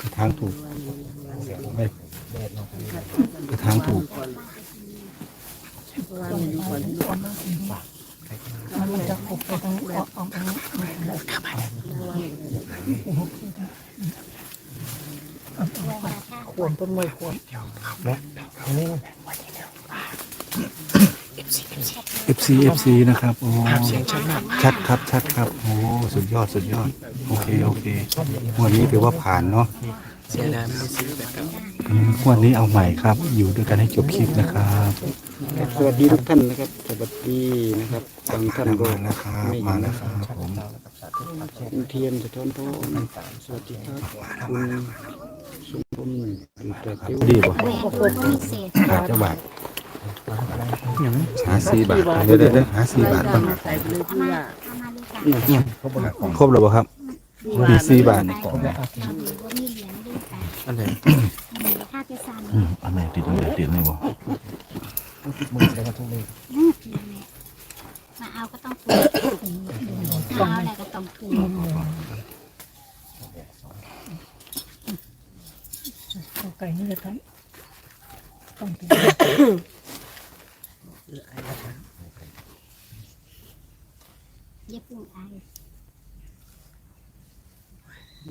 กระถางถูกไม่กระถางถูกมันจะขบไปตรงออกออกออกขวนต้นไม้ขวนเอฟซีเอฟซีนะครับโอ้ชัดครับชัดครับโอ้ สุดยอดสุดยอด โอเคโอเคงวันนี้ถือว่าผ่านเนาะเสียดายไม่ได้ซื้อแบบเก่า อืมงวันนี้เอาใหม่ครับ อยู่ด้วยกันให้จบคลิปนะครับสวัสดีทุกท่านนะครับ สวัสดีนะครับบางท่านก็มาแล้วครับมาแล้วครับผมคุณเทียนสะท้อนโพสวัสดีครับคุณสุภมอันตรติวดีป่ะพิเศษขาดเจ้าบาทหาสี่บาทเดี๋ยวเดี๋ยวเดี๋ยวหาสี่บาทก่อนเอามาเอามาเลยค่ะ ครบแล้วป่ครับมีสี่บาทเอามาดูว่ามีเหรียญด้วยค่ะอันไหนอืมอันไหนติดอันไหนติดนี่บ่มาเอาก็ต้องถูกมาเอาอะไรก็ต้องถูกไก่นี่เลยครับต้องถึง เย็บปุ่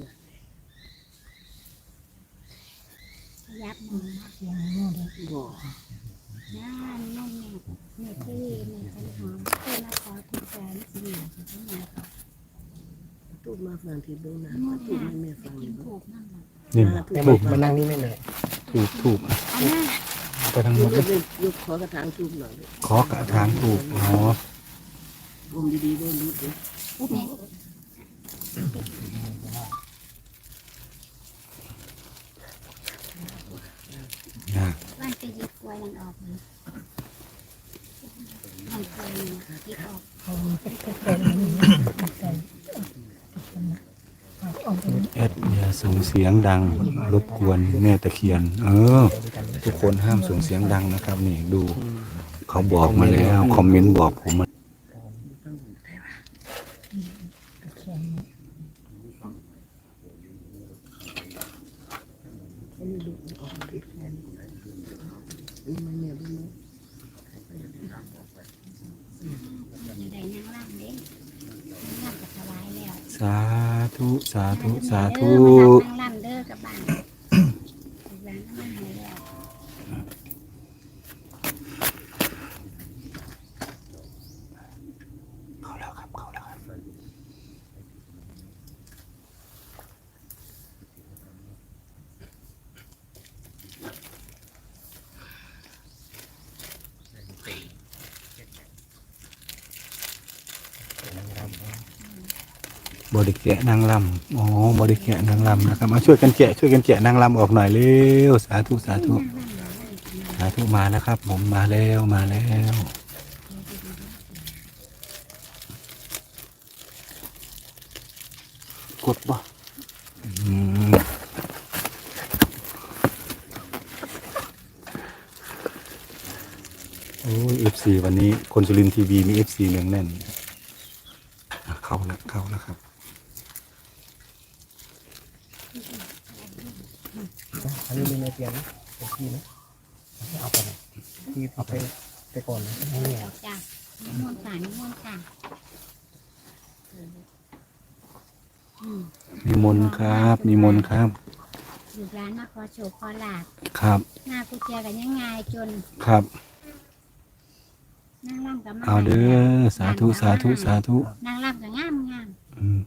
งไอยับมือเสียงนู่นเลยน้านุ่มเนี่ยเนื้อที่เนื้อกันหอมเพื่อมาขอทุกการสิ่งที่ทำงานเขาตูดมาฟังที่ดูนะนุ่มตูดเนี่ยไม่แม่ฟังกิเลนยถูกนั่นแหละนี่แม่ถูกมานั่งนี่ไม่เลยถูกถูกอันนั้นไปทางหมยดกเลยยกขอกระถางตูดหน่อยเลยขอกระถางถูกอ๋อผมดีๆด้วยรู้ดิเนี่ย นะมันจะยิบกล้วยมันออกเลยมันเคยยิบออกเขาเป็นแก่ๆนี่ไก่เอาไปแอดอย่าส่งเสียงดัง รบกวนแม่ตะเคียน เออ ทุกคนห้ามส่งเสียงดังนะครับ นี่ดู เขาบอกมาแล้ว คอมเมนต์บอกผมมา แข็ง ไม่แม่ดูนะ อยู่ในนั่งร่างเด้นั่งกับถวายแล้ว สา ธุสาธุสาธุ นั่งร่างเด้อกับบ้านร้านนั่งให้แล้ว เขาแล้วครับเขาแล้วครับ บริแกะนางลำอ๋อบริแกะนางลำนะครับมาช่วยกันแกะช่วยกันแกะนางลำออกหน่อยเร็วสาธุสาธุสาธุมาแล้วครับ ผมมาแล้วมาแล้วกดบ่อืมโอ้ยเอฟซีวันนี้คนสุรินทีวีมีเอฟซีเนืองแน่น เข้าแล้วเข้าแล้วครับ อันนี้มี เนื้อเตียนนะเป็นที่นะเอาไปเลยที่เอาไปไปก่อนนะไม่เนี่ยออกจากนิมนต์ค่ะนิมนต์ค่ะอืมนิมนต์ครับ นิมนต์ครับลูกร้านมาขอโชว์ขอลาบครับ หน้ากูเจียกันยังไงจนครับ นั่งร่ำกับมาเอาเด้อสาธุสาธุสาธุนั่งร่ำกับงามงามอืม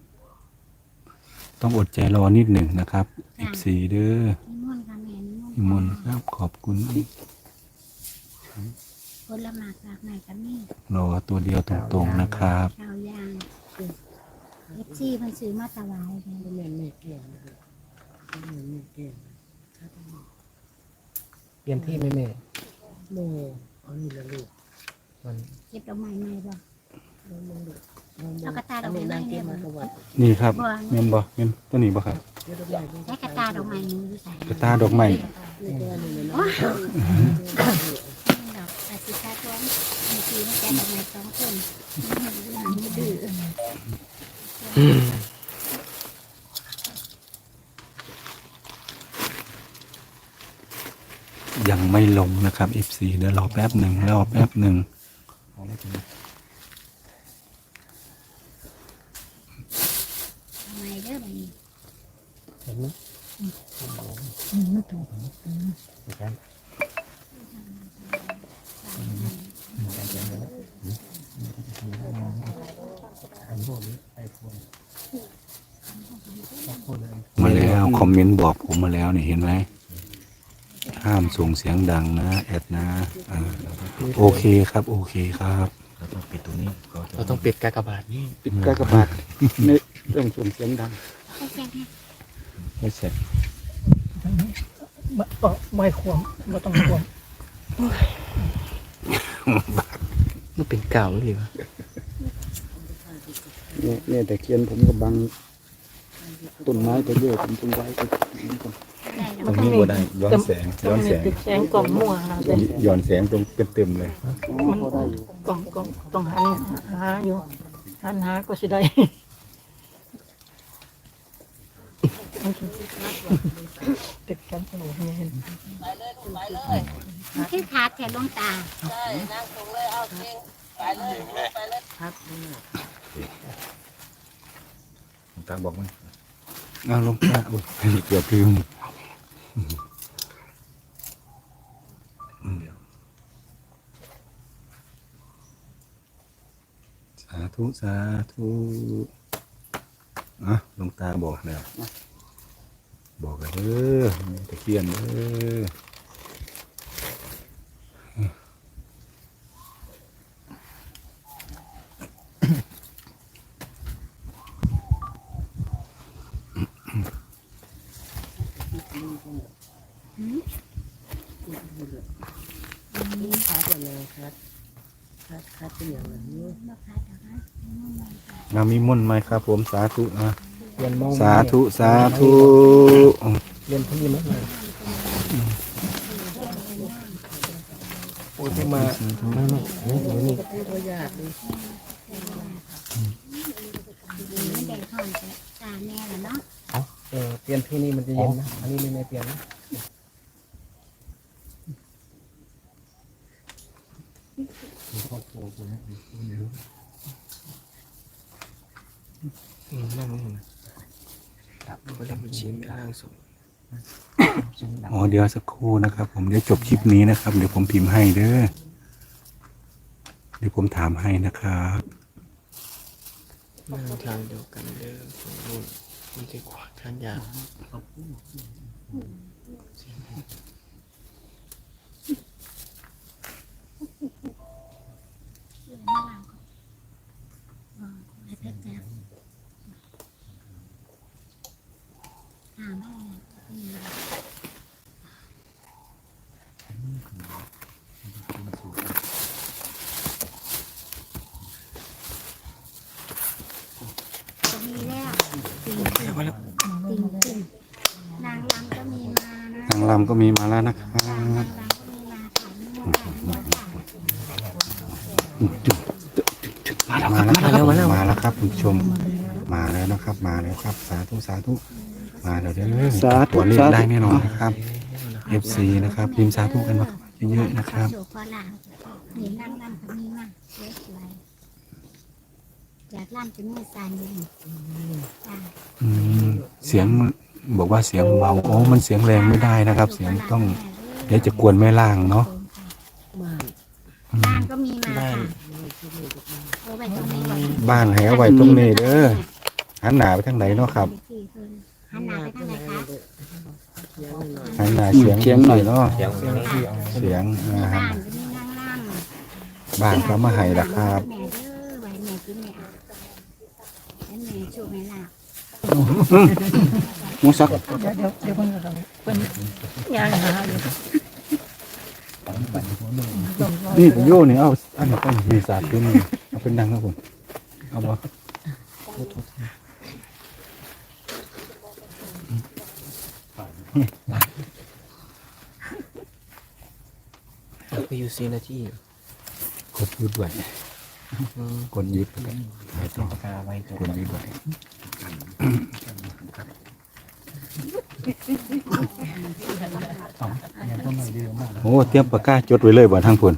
ต้องอดใจรอนิดหนึ่งนะครับอีกสี่เด้อนิมนต์ค่ะแม่นิม นต์นิมนต์ครับขอบคุณผลหมากหลากหลายกับนี่รอตัวเดียวตรงๆนะครับชาวยางเอฟซีมันซื้อมาถวายเลยไม่แม่แม่แก่นะครับไม่แม่แม่แก่เปลี่ยนที่ไม่แม่โมเอานี่ละลูกมันเก็บดอกไม้ใหม่บ่น้องมองดูเอากระตาดอกไม้นี่ใหม่นางเก็เนี่บยมาบ่ถวายนี่ครับเมนบ่เมนตัวนี้บ่ครับเดี๋ยวได้ดูใช้กระตาดอกไม้นี้อยู่ใส่กระตาดอกไม้ ยังไม่ลงนะครับ F4 เดี๋ยวรอแป๊บหนึ่งรอแป๊บหนึ่งทำไมเด้อแบบนี้เห็นไหม ไม่ถูกเห็นไหมอันพวกนี้ไอโฟนไอโฟนเลยมาแล้วคอมเมนต์บอกผมมาแล้วนี่เห็นไหมห้ามส่งเสียงดังนะแอดนะอ่าโอเคครับ โอเคครับเราต้องปิดตรงนี้ก็จะเราต้องปิดกากบาทนี่ปิดกากบาทในเรื่องส่งเสียงดังให้แจ้งให้ไม่เสร็จ บ่บ่ไม่ควรบ่ต้องควรมันเป็นเก่าหรือวะเนี่ยเนี่ยแต่เคียนผมก็บังต้นไม้ไปเรื่อยผมต้องไว้ก็ได้แล้วตรงนี้ก็ได้ย้อนแสงย้อนแสงติดแสงกล่องมั่วนะแต่ย้อนแสงตรงเต็มๆเลยมันกล่องกล่องต้องหันหาอยู่หันหาก็สิได้ ติดกันตลอดเนี่ยเห็นมันคือขาดแค่ดวงตาตาบอกมันเอาลงตาโอ้ยเกือบลืมสาธุสาธุอะหลวงตาบอกแล้ว บอกกันเด้อตะเคียนเด้อนามีมุ่นต์ไหมครับผมสาธุอะ เรียนมองสาธุ สาธุเรียนที่นี่มั้งโอ้ยเพิ่งมาไม่ไม่นี่นี่ตัวยากดิไม่ได้ห่อนแต่ตาแม่ละเนาะเออเปลี่ยนที่นี่มันจะเย็นนะ อันนี้ไม่ไม่เปลี่ยนนะอืมนั่งนี่นะดับก็ดับชิ้นล่างสุดอ๋อเดี๋ยวสักครู่นะครับ ผมเดี๋ยวจบคลิปนี้นะครับ เดี๋ยวผมพิมพ์ให้เด้อเดี๋ยวผมถามให้นะครับนั่งทางเดียวกันเดิมตรงนู้นมันจะขวางทางยาว ให้เพิ่นจับตามให้เลยจะมีแล้วติ่งติ่งติ่งติ่งนางรำก็มีมานะนางรำก็มีมาแล้วนะครับนางรำก็มีมาค่ะนี่ค่ะนี่ค่ะมาแล้วครับมาแล้วมาแล้วครับคุณผู้ชมมาแล้วนะครับ มาแล้วครับ สาธุสาธุ มาแล้วเด้อสาธุตัวเลขสาธุ ได้แน่นอนนะครับ FC นะครับพิมพ์สาธุกันมาเยอะๆนะครับโชว์พอหลังนี่นางรำก็มีมาสวยๆจากรำจะมือสั่นอยู่นี่จ้าอืมเสียงบอกว่าเสียงเบาโอ้มันเสียงแรงไม่ได้นะครับ เสียงต้องเดี๋ยวจะกวนแม่ล่างเนาะบ้านบ้านก็มีมาค่ะเอาไว้ตรงนี้ไว้บ้านให้เอาไว้ตรงนี้เด้อหันหน้าไปทางไหนเนาะครับ หันหน้าไปทางไหนคะ หันหน้าเสียงเสียงหน่อย เนาะเสียงเสียงที่เอาเสียงอ่าบ้าหันนก็มีนางรำบ้านก็มาให้ละครับ แม่เด้อไว้แม่กินแม่อะแล้วแม่โชคแม่ลาภหมูสักเดี๋ยวเดี๋ยวเดี๋ยวเพิ่นก็ต้องเพิ่นย่างหาอยู่ต้องรอนี่ผมโย่นี่เอาอันนี้เป็นมีศาสตร์ขึ้นนี่เอาเป็นดังครับผมเอาบ่ ไปอยู่ซีนาทีกดยืดไว้กดยืดไว้ไปต่อปากกาไว้กดยืดไว้เอาอย่างต้นหน่อยเดียวโอ้เตรียมปากกาจดไว้เลยบ่ทางพุ่น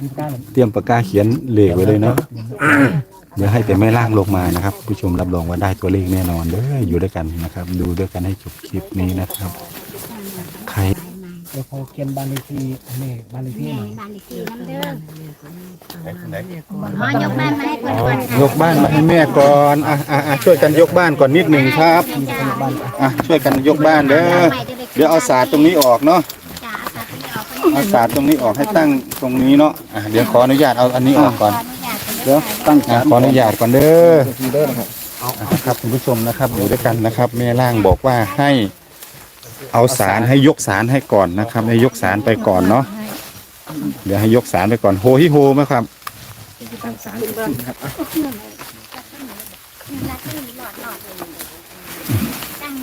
มีก้าเลยเตรียมปากกาเขียนเลขไว้เลยเนาะเดี๋ยวให้แต่แม่ล่างลงมานะครับ ผู้ชมรับรองว่าได้ตัวเลขแน่นอนเด้ออยู่ด้วยกันนะครับ ดูด้วยกันให้จบคลิปนี้นะครับ ใคร เดี๋ยวเขาเขียนบ้านเลขที่แม่บ้านเลขที่แม่หน่อยบ้านเลขที่น้ำเด้อหมอยกบ้านมาให้คนก่อนค่ะยกบ้านมาให้แม่ก่อนอะอะอะช่วยกันยกบ้านก่อนนิดหนึ่งครับจ้าอะช่วยกันยกบ้านเด้อเดี๋ยวเอาศาสตร์ตรงนี้ออกเนาะจ้าเอาศาสตร์ตรงนี้ออกเอาศาสตร์ตรงนี้ออกให้ตั้งตรงนี้เนาะอะเดี๋ยวขออนุญาตเอาอันนี้ออกก่อนขออนุญาตไปเดี๋ยวตั้งอะขออนุญาตก่อนเด้อทีเด้อนะครับอะครับคุณผู้ชมนะครับอยู่ด้วยกันนะครับแม่ล่างบอกว่าให้ เอาสารให้ยกสารให้ก่อนนะครับ ให้ยกสารไปก่อนเนาะเดี๋ยวให้ยกสารไปก่อนโฮฮิโฮไหมครับตั้งศาลขึ้นครับอะรักนี่หลอดหลอดเลยตั้ง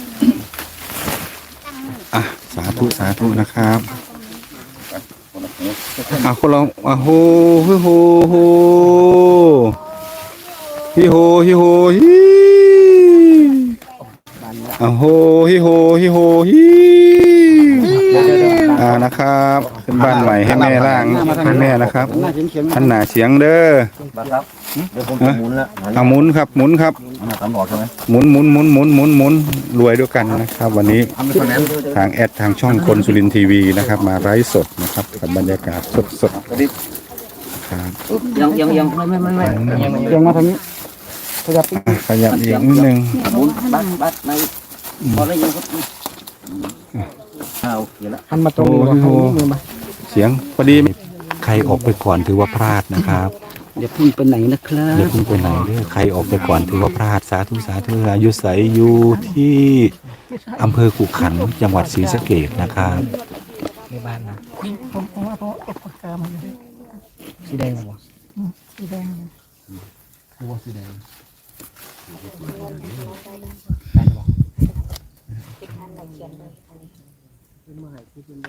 ตั้งอะสาธุสาธุนะครับอะคนเราอะโฮฮิโฮโฮฮิโฮฮิโฮฮิ อะโฮฮิโฮฮิโฮฮิอ่านะครับขึ้นบ้านใหม่ให้แม่ล่างให้แม่นะครับหน้าเขียนเขียนท่านหนาเสียงเด้อครับเดี๋ยวผมจะหมุนแล้วเอาหมุนครับหมุนครับมันตำรวจใช่ไหมหมุนหมุนหมุนหมุนหมุนหมุนรวยด้วยกันนะครับ วันนี้ทำเป็นคะแนนทางแอดทางช่องคนสุรินทร์ทีวีนะครับ มาไลฟ์สดนะครับกับบรรยากาศสดสดๆครับยังยังยังไม่ไม่ไม่ไม่ยังไม่เขียนมาทางนี้ ขยับอีกอะขยับอีกนิดนึงหมุนบัดบัดในพอแล้วยังครับเอาโอเคแล้วหันมาตรงนี้ว่าเขามือมาเสียงพอดีใครออกไปก่อนถือว่าพลาดนะครับอย่าเพึ่งไปไหนนะครัอย่าบเพิ่งไปไหนเด้อใครออกไปก่อนถือว่าพลาดสาธุสาธุอายุใสอยู่ที่อำเภอขุขันธ์จังหวัดศรีสะเกษนะครับในบ้านนะผมผมว่าเขาเอาปากกามาเลยสีแดงเหรอ สีแดง คือว่าสีแดง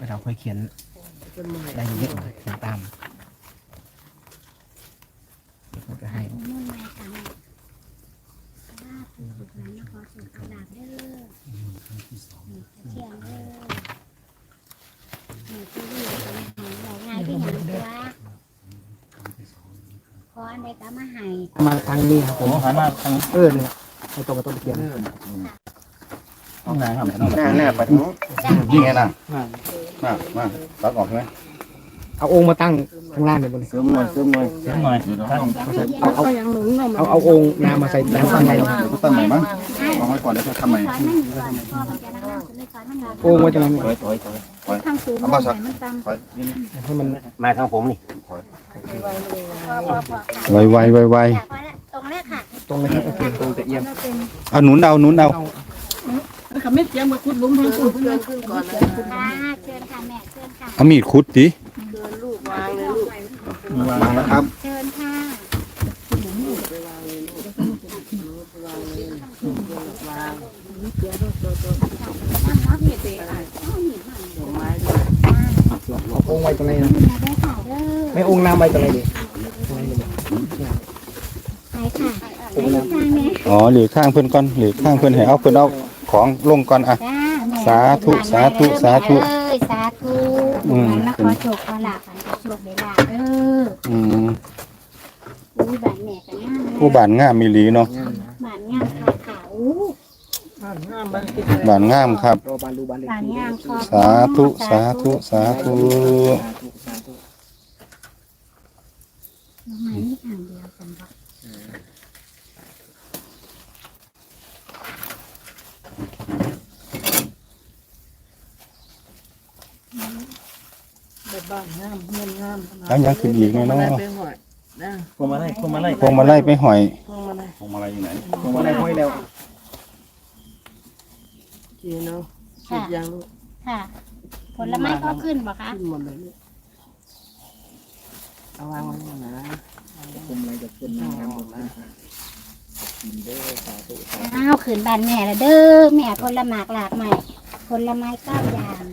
เราเคยเขียนได้เยอะเลยเขียนตามมันก็ให้มุ่นไปทางลาบสุดนั้นขอสุดกระดาษเด้อเที่ยงเด้อหนูที่นี่เราง่ายที่อย่างตัวขออันใดก็มาให้มาทางนี้ครับผมหันมาทางเออเนี่ยให้ตรงกับต้นเขียนห้องน้ำครับหน้าหน้าไปทางนู้นยิงไงนะ มามาตัดออกใช่ไหมเอาองค์มาตั้งข้างล่างเลยบนนี้เสริมหน่อยเสริมหน่อยเสริมหน่อยท่านเอาเอาเอาเอาองค์น้ำมาใส่ด้านข้างในตั้งใหม่มั้งวางไว้ก่อนเดี๋ยวจะทำใหม่ขอนั่งก่อนพอมันจะนั่งสุดเลยขอนั่งก่อนองค์มาจากนั้นถอยถอยถอยข้างสูงมันมันตำถอยนิดนึงให้มันมาทางผมนี่พอพอพอไวไวไวไวพอแล้วตรงนี้ค่ะตรงเลยครับโอเคตรงแต่เอียงเอาหนุนเอาหนุนเอาเขาไม่เจียมมาคุดลุมทางคุดเพื่อนค่ะเชิญค่ะแม่ เชิญค่ะเอามีดคุดดิวางนะครับ เชิญค่ะเอาองค์ไว้ตรงไหนนะมาได้ค่ะเด้อไม่องค์น้ำไว้ตรงไหนดีไปค่ะไปทางนี้อ๋อเหลีกข้างเพื่อนก่อนเหลีกข้างเพื่อนให้เอาเพื่อนเอาของลงก่อนอะ จ้าแม่สาธุสาธุสาธุ เอ้ยสาธุ อืม มาขอโชคขอลาภขอโชคเวลาเด้ออืมอุ้ยบ้านแม่กันงามผู้บานงามมีหลีเนาะบ้านงามค่ะขาวงามบ้านที่บานงามครับ รอบานดูบานเล็กบ้านที่งามขอสาธุสาธุสาธุทำไมนี่ทางเดียวกันวะ บ้านงามเงินงามแล้วยังขึ้นอีกไงเนาะพวงมาไล่พวงมาไล่พวงมาไล่ไปหอยพวงมาไล่อยู่ไหนตรงไหนห้อยแล้วจีเนาะค่ะค่ะ ผลไม้ก็ขึ้นบ่คะขึ้นหมดเลยเอาวางไว้นะผมอะไรจะเป็นน้ำหมดนะอ้าวขืนบ้านแม่ละเด้อแม่ผลไม้หลากใหม่ผลไม้เก้าอย่าง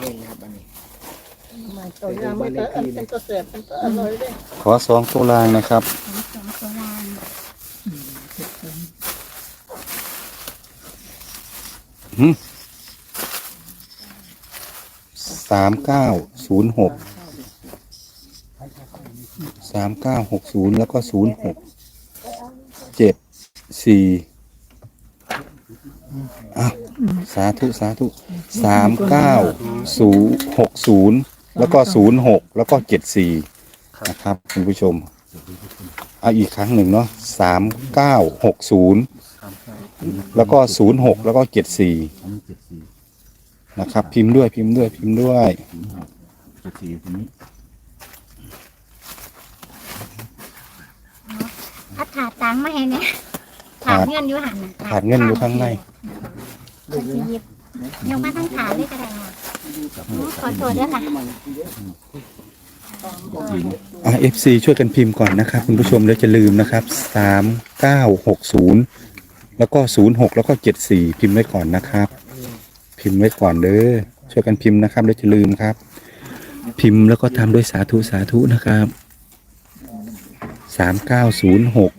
เล่นนะครับอันนี้มาตัวยางไม่เตออันเป็นตัวเสียบเป็นตัวอร่อยเลยขอสองตัวรางนะครับของสองโบราณนสามเก้าศูนย์หกสามเก้าหกศูนย์แล้วก็ศูนย์หกเจ็ดสี่อ้าวสาธุ สาธุสามเก้า ศูนย์หกศูนย์แล้วก็ศูนย์หกแล้วก็เจ็ดสี่นะครับคุณผู้ชมเอาอีกครั้งหนึ่งเนาะสามเก้าหกศูนย์แล้วก็ศูนย์หกแล้วก็เจ็ดสี่อันนี้เจ็ดสี่นะครับ พิมพ์ด้วยพิมพ์ด้วยพิมพ์ด้วยเจ็ดสี่ตรงนี้ถ้าถาดตังค์มาให้เนี่ยถาดเงินอยู่หันน่ะขาดเงินอยู่ข้างในคนที่หยิบ ยกมาทั้งถาดเลยก็ได้ค่ะโอ้ขอโทษด้วยค่ะอ่าเอฟซีช่วยกันพิมพ์ก่อนนะครับคุณผู้ชมแล้วจะลืมนะครับสามเก้าหกศูนย์แล้วก็ศูนย์หกแล้วก็เจ็ดสี่พิมพ์ไว้ก่อนนะครับ พิมพ์ไว้ก่อนเด้อช่วยกันพิมพ์นะครับแล้วจะลืมครับ พิมพ์แล้วก็ทำด้วยสาธุสาธุนะครับสามเก้าศูนย์หก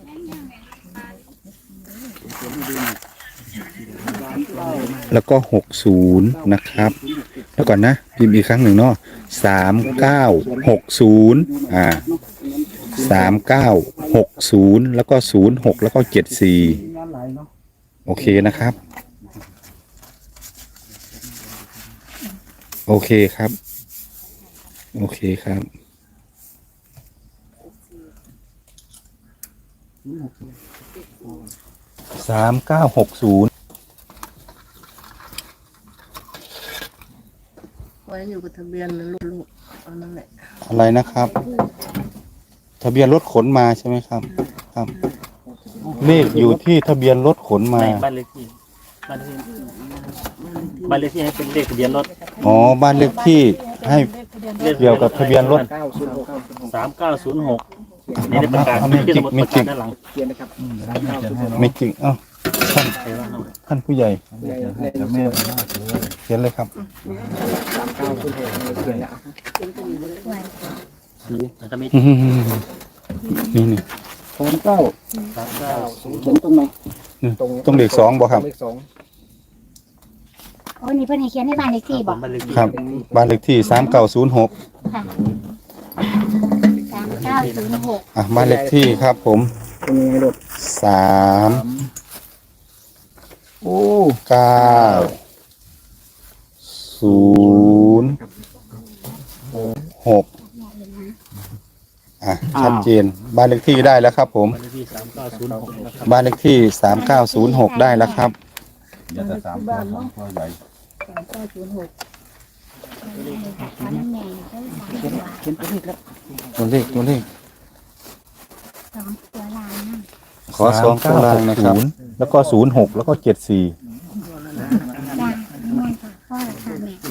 แล้วก็หกศูนย์นะครับ แล้วก่อนนะพิมพ์อีกครั้งหนึ่งเนาะสามเก้าหกศูนย์อ่าสามเก้าหกศูนย์แล้วก็ศูนย์หกแล้วก็เจ็ดสี่โอเคนะครับ โอเคครับ โอเคครับสามเก้าหกศูนย์ ไว้ อยู่กับทะเบียนนะลูกๆเอานั่นแหละอะไรนะครับ ทะเบียนรถขนมาใช่ไหมครับ ครับเลขอยู่ที่ทะเบียนรถขนมาในบ้านเลขที่บ้านเลขที่บ้านเลขที่ให้เป็นเลขทะเบียนรถอ๋อบ้านเลขที่ให้เกี่ยวกับทะเบียนรถสามเก้าศูนย์หกนี่ได้ประกาศเอาไม่จริงที่ไม่ประจริกาศงด้านหลังเขียนนะครับไม่จริงเอ้าท่านท่านผู้ใหญ่จะแม่เขียนเลยครับสามเก้าศูนย์หกเขียนนะนะครับมีนี่นี่สามเก้าสามเก้าศูนย์เขียนตรงไหนนี่ต้องเลขสองบ่ครับเลขสองโอ้นี่เพิ่นให้เขียนในบ้านเลขที่บอกบ้านเลขที่ครับ บ้านเลขที่สามเก้าศูนย์หกค่ะสามเก้าศูนย์หกอะบ้านเลขที่ครับผมตรงนี้ให้รถสามโอ้เก้า ศูนย์หกอะชัดเจนบ้านเลขที่ได้แล้วครับ ผมบ้านเลขที่สามเก้าศูนย์หกนะครับบ้านเลขที่สามเก้าศูนย์หกได้แล้วครับเดี๋ยวจะสามตัวสองตัวใหญ่ขอน้ำแม่เพิ่มสามตัวเขียนตัวเลขแล้วตัวเลขตัวเลขสองตัวลางนะขอสองตัวล่างนะครับ แล้วก็ศูนย์หกแล้วก็เจ็ดสี่ จ้านิมนต์ค่ะพ่อค่ะแม่จ้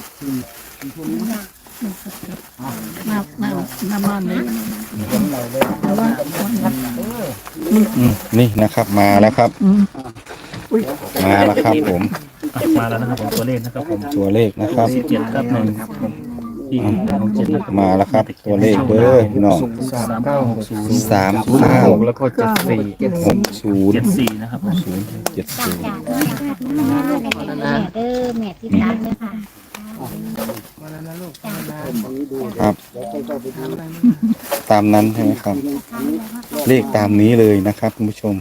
า มา มามาบ้านนี้อืมนี่นะครับมาแล้วครับ อืมมาแล้วครับผมอะมาแล้วนะครับผมตัวเลขนะครับผมตัวเลขนะครับ สี่เจ็ดครับหนึ่งที่ของเจ็ดนะครับมาแล้วครับ ตัวเลขเด้อพี่น้องสามเก้าหกศูนย์สามเก้าแล้วก็เจ็ดสี่เจ็ดหกศูนย์เจ็ดสี่นะครับผมศูนย์เจ็ดจ้าศูนย์จ้าพ่อค่ะแม่เด้อแม่ที่ ตามเลยค่ะครับตามนั้นใช่ไหมครับ เลขตามนี้เลยนะครับคุณผู้ชม